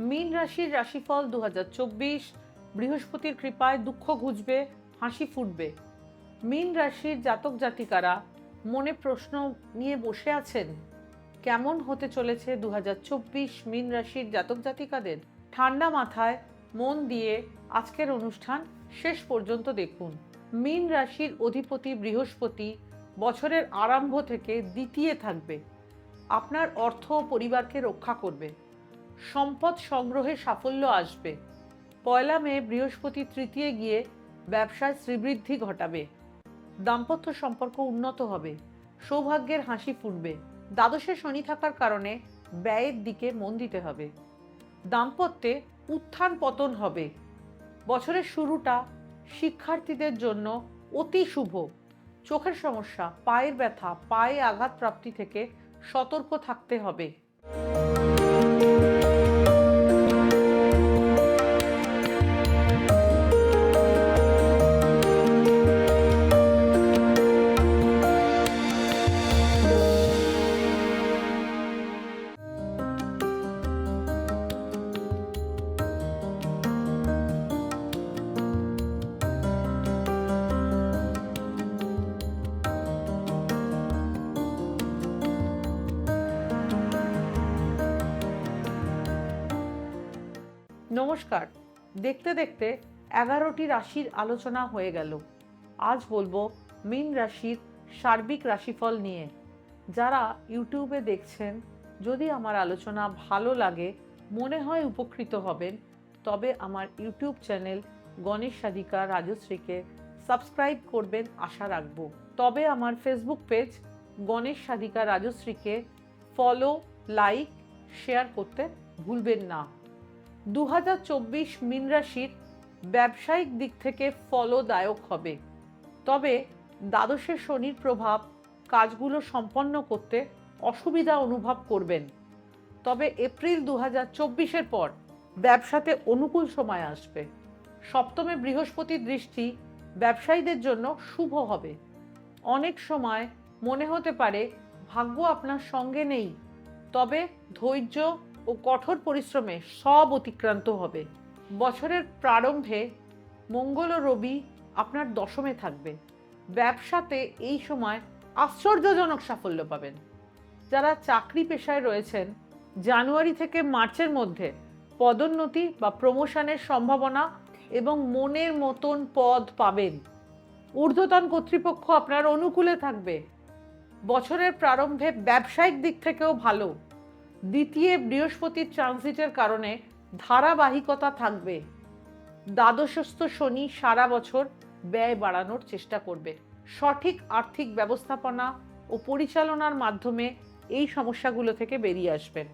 মীন রাশির রাশিফল দু হাজার চব্বিশ, বৃহস্পতির কৃপায় দুঃখ ঘুচবে, হাসি ফুটবে। মীন রাশির জাতক জাতিকারা মনে প্রশ্ন নিয়ে বসে আছেন, কেমন হতে চলেছে দু মীন রাশির জাতক জাতিকাদের? ঠান্ডা মাথায় মন দিয়ে আজকের অনুষ্ঠান শেষ পর্যন্ত দেখুন। মীন রাশির অধিপতি বৃহস্পতি বছরের আরম্ভ থেকে দ্বিতীয় থাকবে। আপনার অর্থ ও পরিবারকে রক্ষা করবে। সম্পদ সংগ্রহে সাফল্য আসবে। পয়লা মে বৃহস্পতি তৃতীয় গিয়ে ব্যবসায় শ্রীবৃদ্ধি ঘটাবে। দাম্পত্য সম্পর্ক উন্নত হবে। সৌভাগ্যের হাসি ফুটবে। দ্বাদশে শনি থাকার কারণে ব্যয়ের দিকে মন দিতে হবে। দাম্পত্যে উত্থান পতন হবে। বছরের শুরুটা শিক্ষার্থীদের জন্য অতি শুভ। চোখের সমস্যা, পায়ের ব্যথা, পায়ে আঘাত প্রাপ্তি থেকে সতর্ক থাকতে হবে। নমস্কার। দেখতে দেখতে এগারোটি রাশির আলোচনা হয়ে গেল। আজ বলব মীন রাশির সার্বিক রাশিফল নিয়ে। যারা ইউটিউবে দেখছেন, যদি আমার আলোচনা ভালো লাগে, মনে হয় উপকৃত হবেন, তবে আমার ইউটিউব চ্যানেল গণেশ সাধিকা রাজশ্রীকে সাবস্ক্রাইব করবেন আশা রাখব। তবে আমার ফেসবুক পেজ গণেশ সাধিকা রাজশ্রীকে ফলো, লাইক, শেয়ার করতে ভুলবেন না। দু মীন রাশির ব্যবসায়িক দিক থেকে ফলদায়ক হবে। তবে দ্বাদশে শনির প্রভাব কাজগুলো সম্পন্ন করতে অসুবিধা অনুভব করবেন। তবে এপ্রিল দু হাজার পর ব্যবসাতে অনুকূল সময় আসবে। সপ্তমে বৃহস্পতির দৃষ্টি ব্যবসায়ীদের জন্য শুভ হবে। অনেক সময় মনে হতে পারে, ভাগ্য আপনার সঙ্গে নেই। তবে ধৈর্য ও কঠোর পরিশ্রমে সব অতিক্রান্ত হবে। বছরের প্রারম্ভে মঙ্গল ও রবি আপনার দশমে থাকবে ব্যবসাতে এই সময় আশ্চর্যজনক সাফল্য পাবেন। যারা চাকরি পেশায় রয়েছেন, জানুয়ারি থেকে মার্চের মধ্যে পদোন্নতি বা প্রমোশনের সম্ভাবনা এবং মনের মতন পদ পাবেন। ঊর্ধ্বতন কর্তৃপক্ষ আপনার অনুকূলে থাকবে। বছরের প্রারম্ভে ব্যবসায়িক দিক থেকেও ভালো। দ্বিতীয় বৃহস্পতির ট্রানজিটের কারণে ধারাবাহিকতা থাকবে। দ্বাদশস্থ শনি সারা বছর ব্যয় বাড়ানোর চেষ্টা করবে। সঠিক আর্থিক ব্যবস্থাপনা ও পরিচালনার মাধ্যমে এই সমস্যাগুলো থেকে বেরিয়ে আসবেন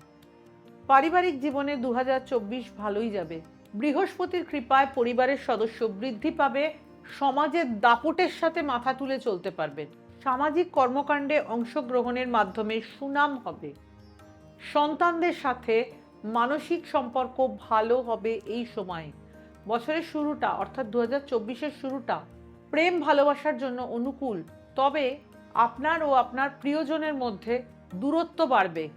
পারিবারিক জীবনে দু হাজার চব্বিশ ভালোই যাবে। বৃহস্পতির কৃপায় পরিবারের সদস্য বৃদ্ধি পাবে, সমাজের দাপটের সাথে মাথা তুলে চলতে পারবেন সামাজিক কর্মকাণ্ডে অংশগ্রহণের মাধ্যমে সুনাম হবে। সন্তানদের সাথে মানসিক সম্পর্ক ভালো হবে এই সময়ে। বছরের শুরুটা, অর্থাৎ দু হাজার শুরুটা প্রেম ভালোবাসার জন্য অনুকূল। তবে আপনার ও আপনার প্রিয়জনের মধ্যে দূরত্ব বাড়বে।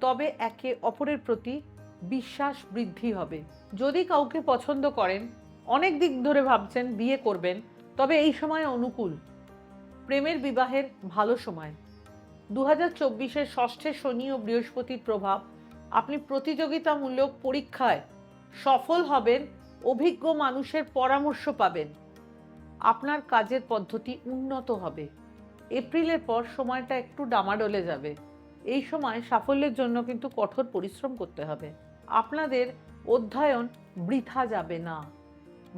তবে একে অপরের প্রতি বিশ্বাস বৃদ্ধি হবে। যদি কাউকে পছন্দ করেন, অনেক দিক ধরে ভাবছেন বিয়ে করবেন, তবে এই সময় অনুকূল। প্রেমের বিবাহের ভালো সময়। দু হাজার চব্বিশের ষষ্ঠে শনি ও বৃহস্পতির প্রভাব, আপনি প্রতিযোগিতামূলক পরীক্ষায় সফল হবেন, অভিজ্ঞ মানুষের পরামর্শ পাবেন। আপনার কাজের পদ্ধতি উন্নত হবে। এপ্রিলের পর সময়টা একটু ডামাডোলে যাবে। এই সময় সাফল্যের জন্য কিন্তু কঠোর পরিশ্রম করতে হবে। আপনাদের অধ্যয়ন বৃথা যাবে না।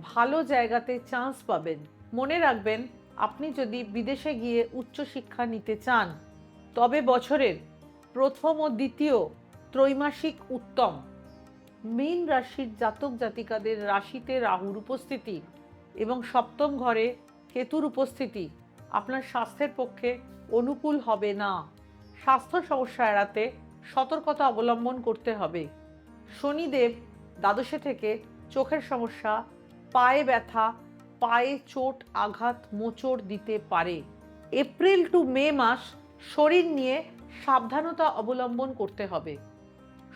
ভালো জায়গাতে চান্স পাবেন। মনে রাখবেন, আপনি যদি বিদেশে গিয়ে উচ্চশিক্ষা নিতে চান তবে বছরের প্রথম ও দ্বিতীয় ত্রৈমাসিক উত্তম। মীন রাশির জাতক জাতিকাদের রাশিতে রাহুর উপস্থিতি এবং সপ্তম ঘরে কেতুর উপস্থিতি আপনার স্বাস্থ্যের পক্ষে অনুকূল হবে না। স্বাস্থ্য সমস্যা এড়াতে সতর্কতা অবলম্বন করতে হবে। শনিদেব দ্বাদশে থেকে চোখের সমস্যা, পায়ে ব্যথা, পায়ে চোট আঘাত, মোচড় দিতে পারে। এপ্রিল টু মে মাস শরীর নিয়ে সাবধানতা অবলম্বন করতে হবে।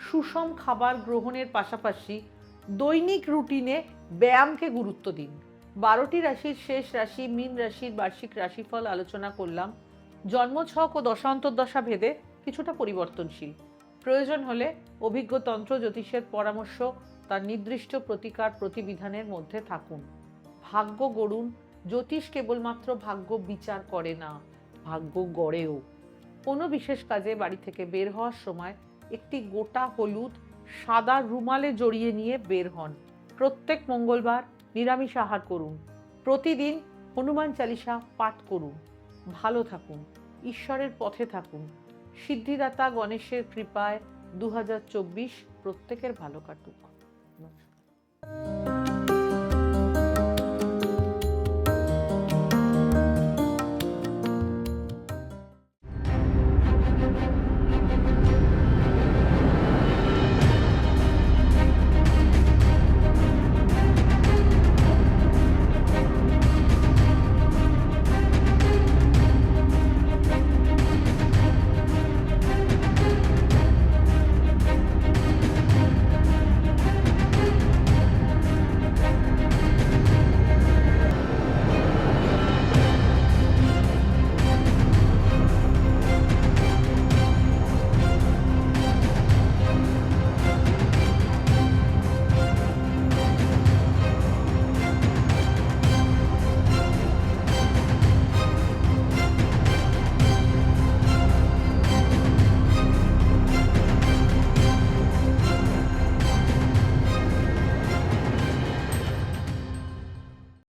সুষম খাবার গ্রহণের পাশাপাশি দৈনিক রুটিনে ব্যায়ামকে গুরুত্ব দিন। বারোটি রাশির শেষ রাশি, মীন রাশির বার্ষিক রাশিফল আলোচনা করলাম। জন্মছক ও দশান্তর্দশা ভেদে কিছুটা পরিবর্তনশীল। প্রয়োজন হলে অভিজ্ঞ তন্ত্র জ্যোতিষের পরামর্শ, তার নির্দিষ্ট প্রতিকার প্রতিবিধানের মধ্যে থাকুন। ভাগ্য গড়ুন। জ্যোতিষ কেবলমাত্র ভাগ্য বিচার করে না। ভাগ্য গড়েও কোনো বিশেষ কাজে বাড়ি থেকে বের হওয়ার সময় একটি গোটা হলুদ, সাদা রুমালে জড়িয়ে নিয়ে বের হন। প্রত্যেক মঙ্গলবার নিরামিষ আহার করুন। প্রতিদিন হনুমান চালিসা পাঠ করুন। ভালো থাকুন, ঈশ্বরের পথে থাকুন। সিদ্ধিদাতা গণেশের কৃপায় দু হাজার চব্বিশ প্রত্যেকের ভালো কাটুক। নমস্কার।